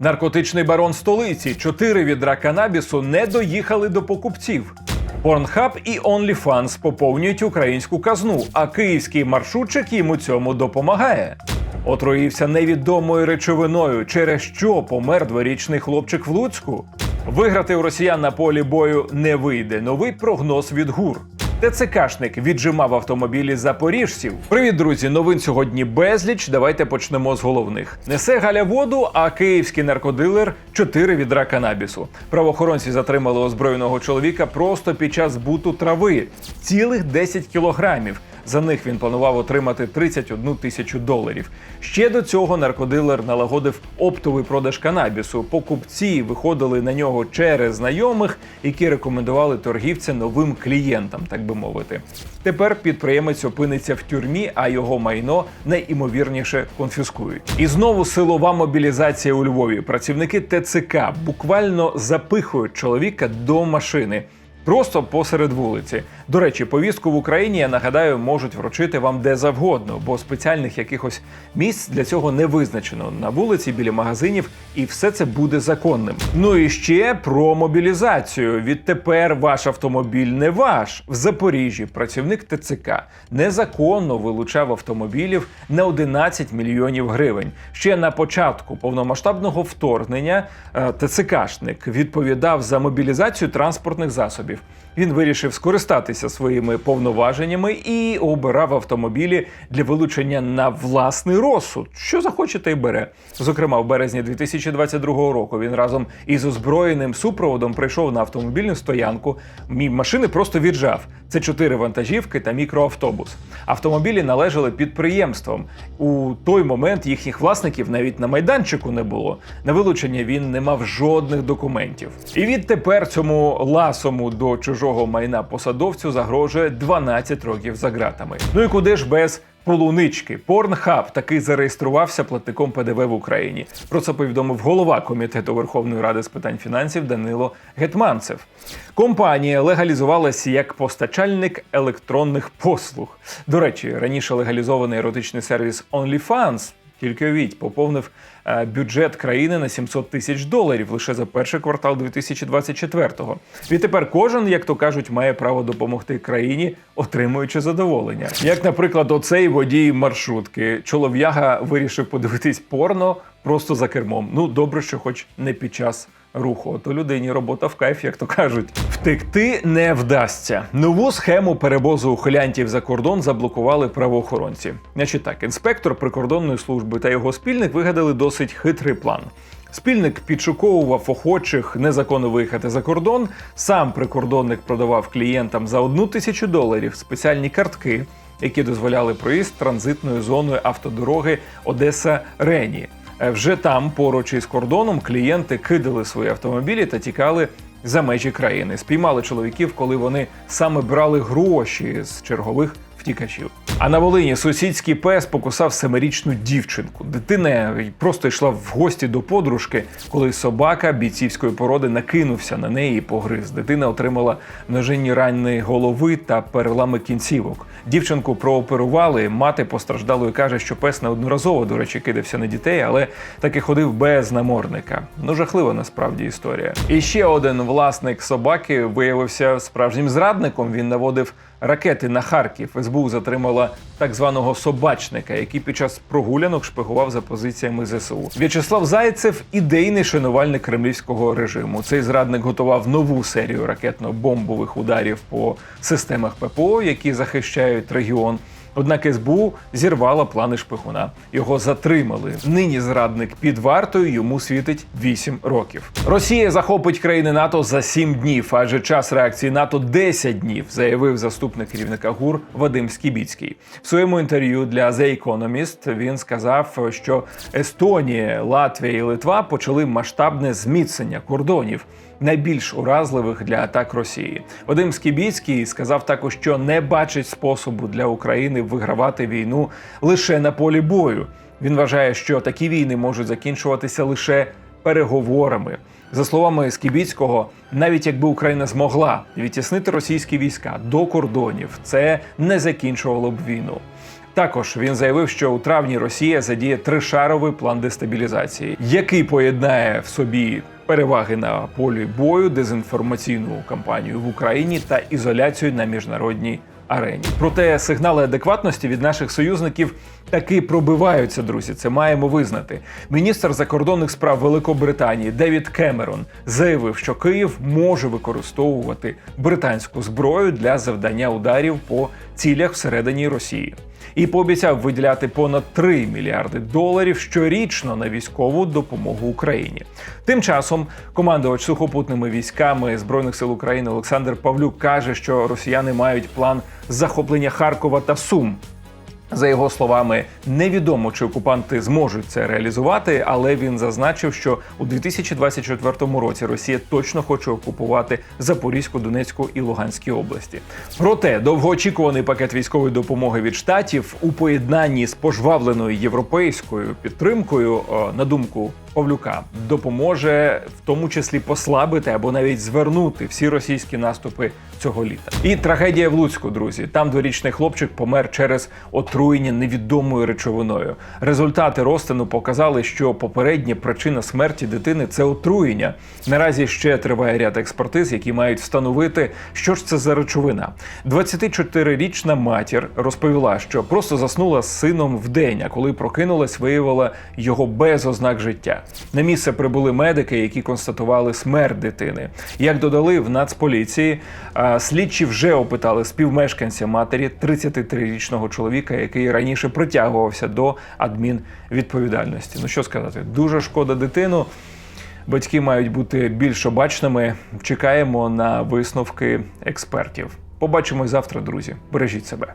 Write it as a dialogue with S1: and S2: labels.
S1: Наркотичний барон столиці. Чотири відра канабісу не доїхали до покупців. Pornhub і OnlyFans поповнюють українську казну, а київський маршрутчик їм у цьому допомагає. Отруївся невідомою речовиною, через що помер дворічний хлопчик в Луцьку. Виграти у росіян на полі бою не вийде. Новий прогноз від ГУР. ТЦКшник віджимав автомобілі запоріжців. Привіт, друзі! Новин сьогодні безліч. Давайте почнемо з головних. Несе Галя воду, а київський наркодилер чотири відра канабісу. Правоохоронці затримали озброєного чоловіка просто під час збуту трави. Цілих 10 кілограмів. За них він планував отримати 31 тисячу доларів. Ще до цього наркодилер налагодив оптовий продаж канабісу. Покупці виходили на нього через знайомих, які рекомендували торгівця новим клієнтам, так би мовити. Тепер підприємець опиниться в тюрмі, а його майно найімовірніше конфіскують. І знову силова мобілізація у Львові. Працівники ТЦК буквально запихують чоловіка до машини. Просто посеред вулиці. До речі, повістку в Україні, я нагадаю, можуть вручити вам де завгодно, бо спеціальних якихось місць для цього не визначено на вулиці, біля магазинів, і все це буде законним. Ну і ще про мобілізацію. Відтепер ваш автомобіль не ваш. В Запоріжжі працівник ТЦК незаконно вилучав автомобілів на 11 мільйонів гривень. Ще на початку повномасштабного вторгнення е, ТЦКшник відповідав за мобілізацію транспортних засобів. Він вирішив скористатися своїми повноваженнями і обирав автомобілі для вилучення на власний розсуд. Що захоче, те й бере. Зокрема, в березні 2022 року він разом із озброєним супроводом прийшов на автомобільну стоянку. Мій машини просто віджав. Це чотири вантажівки та мікроавтобус. Автомобілі належали підприємствам. У той момент їхніх власників навіть на майданчику не було. На вилучення він не мав жодних документів. І відтепер цьому ласому до чужого майна посадовцю загрожує 12 років за ґратами. Ну і куди ж без полунички? Порнхаб таки зареєструвався платником ПДВ в Україні. Про це повідомив голова комітету Верховної Ради з питань фінансів Данило Гетманцев. Компанія легалізувалася як постачальник електронних послуг. До речі, раніше легалізований еротичний сервіс OnlyFans тільки Віть поповнив е, бюджет країни на 700 тисяч доларів лише за перший квартал 2024-го. Відтепер кожен, як то кажуть, має право допомогти країні, отримуючи задоволення. Як, наприклад, оцей водій маршрутки чолов'яга вирішив подивитись порно просто за кермом. Ну добре, що хоч не під час. Руху, то людині робота в кайф, як то кажуть. Втекти не вдасться. Нову схему перевозу ухилянтів за кордон заблокували правоохоронці. Значить так, інспектор прикордонної служби та його спільник вигадали досить хитрий план. Спільник підшуковував охочих незаконно виїхати за кордон. Сам прикордонник продавав клієнтам за одну тисячу доларів спеціальні картки, які дозволяли проїзд транзитною зоною автодороги Одеса Рені. Е, Вже там, поруч із кордоном, клієнти кидали свої автомобілі та тікали за межі країни. Спіймали чоловіків, коли вони саме брали гроші з чергових втікачів. А на Волині сусідський пес покусав семирічну дівчинку. Дитина просто йшла в гості до подружки, коли собака бійцівської породи накинувся на неї і погриз. Дитина отримала множинні рани голови та перелами кінцівок. Дівчинку прооперували. Мати постраждалої каже, що пес неодноразово, до речі, кидався на дітей, але таки ходив без намордника. Ну жахлива насправді історія. І ще один власник собаки виявився справжнім зрадником. Він наводив ракети на Харків. СБУ затримала так званого собачника, який під час прогулянок шпигував за позиціями ЗСУ. В'ячеслав Зайцев ідейний шанувальник кремлівського режиму. Цей зрадник готував нову серію ракетно-бомбових ударів по системах ППО, які захищають регіон. Однак СБУ зірвала плани шпигуна. Його затримали. Нині зрадник під вартою йому світить 8 років. Росія захопить країни НАТО за 7 днів, адже час реакції НАТО 10 днів, заявив заступник керівника ГУР Вадим Скібіцький. В своєму інтерв'ю для The Economist він сказав, що Естонія, Латвія і Литва почали масштабне зміцнення кордонів найбільш уразливих для атак Росії. Вадим Скібіцький сказав також, що не бачить способу для України вигравати війну лише на полі бою. Він вважає, що такі війни можуть закінчуватися лише переговорами. За словами Скібіцького, навіть якби Україна змогла відтіснити російські війська до кордонів, це не закінчувало б війну. Також він заявив, що у травні Росія задіє тришаровий план дестабілізації, який поєднає в собі переваги на полі бою, дезінформаційну кампанію в Україні та ізоляцію на міжнародній арені. Проте сигнали адекватності від наших союзників таки пробиваються, друзі. Це маємо визнати. Міністр закордонних справ Великобританії Девід Кемерон заявив, що Київ може використовувати британську зброю для завдання ударів по цілях всередині Росії. І пообіцяв виділяти понад 3 мільярди доларів щорічно на військову допомогу Україні. Тим часом командувач сухопутними військами збройних сил України Олександр Павлюк каже, що росіяни мають план захоплення Харкова та Сум. За його словами, невідомо чи окупанти зможуть це реалізувати, але він зазначив, що у 2024 році Росія точно хоче окупувати Запорізьку, Донецьку і Луганські області. Проте довгоочікуваний пакет військової допомоги від штатів у поєднанні з пожвавленою європейською підтримкою, на думку Павлюка, допоможе в тому числі послабити або навіть звернути всі російські наступи цього літа. І трагедія в Луцьку, друзі. Там дворічний хлопчик помер через отруєння невідомою речовиною. Результати розтину показали, що попередня причина смерті дитини це отруєння. Наразі ще триває ряд експертиз, які мають встановити, що ж це за речовина. 24-річна матір розповіла, що просто заснула з сином вдень, а коли прокинулась, виявила його без ознак життя. На місце прибули медики, які констатували смерть дитини. Як додали в Нацполіції, слідчі вже опитали співмешканця матері 33-річного чоловіка, який раніше притягувався до адмінвідповідальності. Ну що сказати, дуже шкода дитину. Батьки мають бути більш обачними. Чекаємо на висновки експертів. Побачимось завтра, друзі. Бережіть себе.